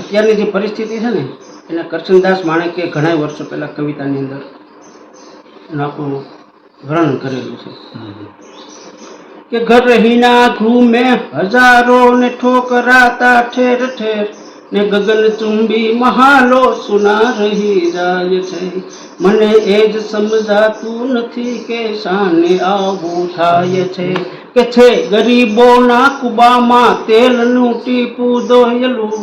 અત્યારની જે પરિસ્થિતિ છે ને, એને કરશનદાસ માણેકે ઘણા વર્ષો પહેલાં કવિતાની અંદર એનું આખું વર્ણન કરેલું છે. કે ઘર રહીના ઘૂમે હજારો ને ઠોકરાતા ઠેર ઠેર, ને ગગન ચુંબી મહાલો સુના રહી જાય છે. મને એ જ સમજાતું નથી કે શાને આવું થાય છે. કે છે ગરીબોના કુબામાં તેલનું ટીપું દોયેલું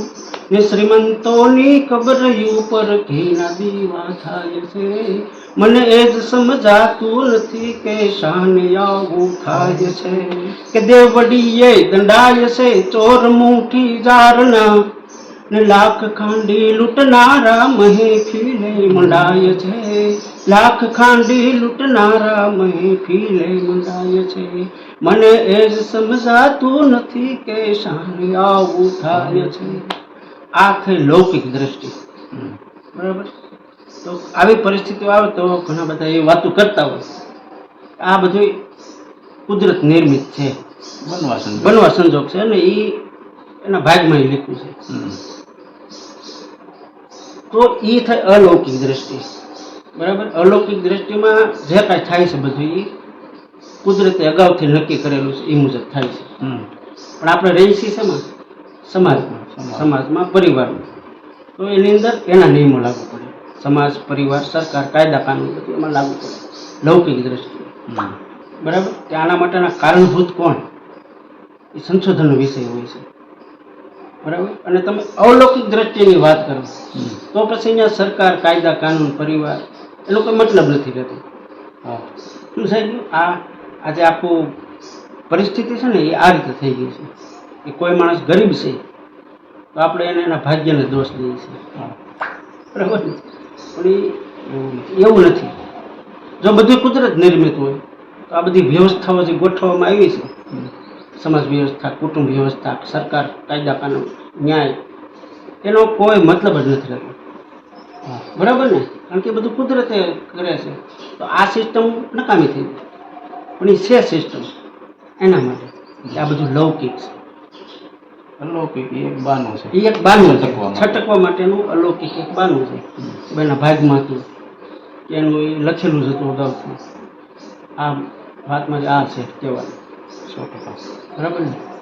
ને શ્રીમંતોની કબર ઉપર ઘીના દીવા થાય છે. મને એ જ સમજાતું નથી કે શાને આવું થાય છે. કે દેવડીએ દંડાય છે, ચોર મુઠી જારના ને લાખ ખાંડી લૂંટનારા મહેફીલે મંડાય છે. લાખ ખાંડી લૂંટનારા મહેફીલે મંડાય છે. મને એ જ સમજાતું નથી કે શાને આવું થાય છે. આ થઈ લૌકિક દ્રષ્ટિ. બરાબર? તો આવી પરિસ્થિતિઓ આવે તો ઘણા બધા એ વાતો કરતા હોય. આ બધું કુદરત નિર્મિત છે. બનવા સંજોગ. બનવા સંજોગ છે અને એ એના ભાગમાં એ લીધું છે. તો એ થાય અલૌકિક દ્રષ્ટિ. બરાબર? અલૌકિક દ્રષ્ટિમાં જે કાંઈ થાય છે બધું એ કુદરતે અગાઉથી નક્કી કરેલું છે એ મુજબ થાય છે. પણ આપણે રહીએ છીએ શેમાં? સમાજમાં. સમાજ. સમાજમાં પરિવારમાં તો એની અંદર એના નિયમો લાગુ પડે. સમાજ પરિવાર સરકાર કાયદા કાનૂન બધું એમાં લાગુ પડે. લૌકિક દ્રષ્ટિએ. બરાબર? કે આના માટેના કારણભૂત કોણ? એ સંશોધનનો વિષય હોય છે. બરાબર? અને તમે અવલૌકિક દ્રષ્ટિની વાત કરો. તો પછી અહીંયા સરકાર કાયદા કાનૂન પરિવાર એનો કોઈ મતલબ નથી રહેતો. હા. સાહેબ આ આજે આખું પરિસ્થિતિ છે ને એ આ રીતે થઈ ગઈ છે. કે કોઈ માણસ ગરીબ છે તો આપણે એને એના ભાગ્યને દોષ દઈએ છીએ. બરાબર ને પણ એવું નથી. જો બધું કુદરત નિર્મિત હોય તો આ બધી વ્યવસ્થાઓ જે ગોઠવવામાં આવી છે સમાજ વ્યવસ્થા કુટુંબ વ્યવસ્થા સરકાર કાયદા કાનૂન ન્યાય એનો કોઈ મતલબ જ નથી રહેતો. બરાબર ને? કારણ કે બધું કુદરતે કરે છે. તો આ સિસ્ટમ નકામી થઈ ગઈ. પણ એ છે સિસ્ટમ એના માટે. આ બધું લૌકિક છે. અલૌકિક એક બાનું છે. એ એક બાનું છે. છટકવા માટેનું અલૌકિક એક બાનું છે. બેના ભાગમાં હતું. એનું એ લખેલું જ હતું અગાઉથી. આ વાતમાં જ આ છે કહેવાનું. સો ટકા. બરાબર ને?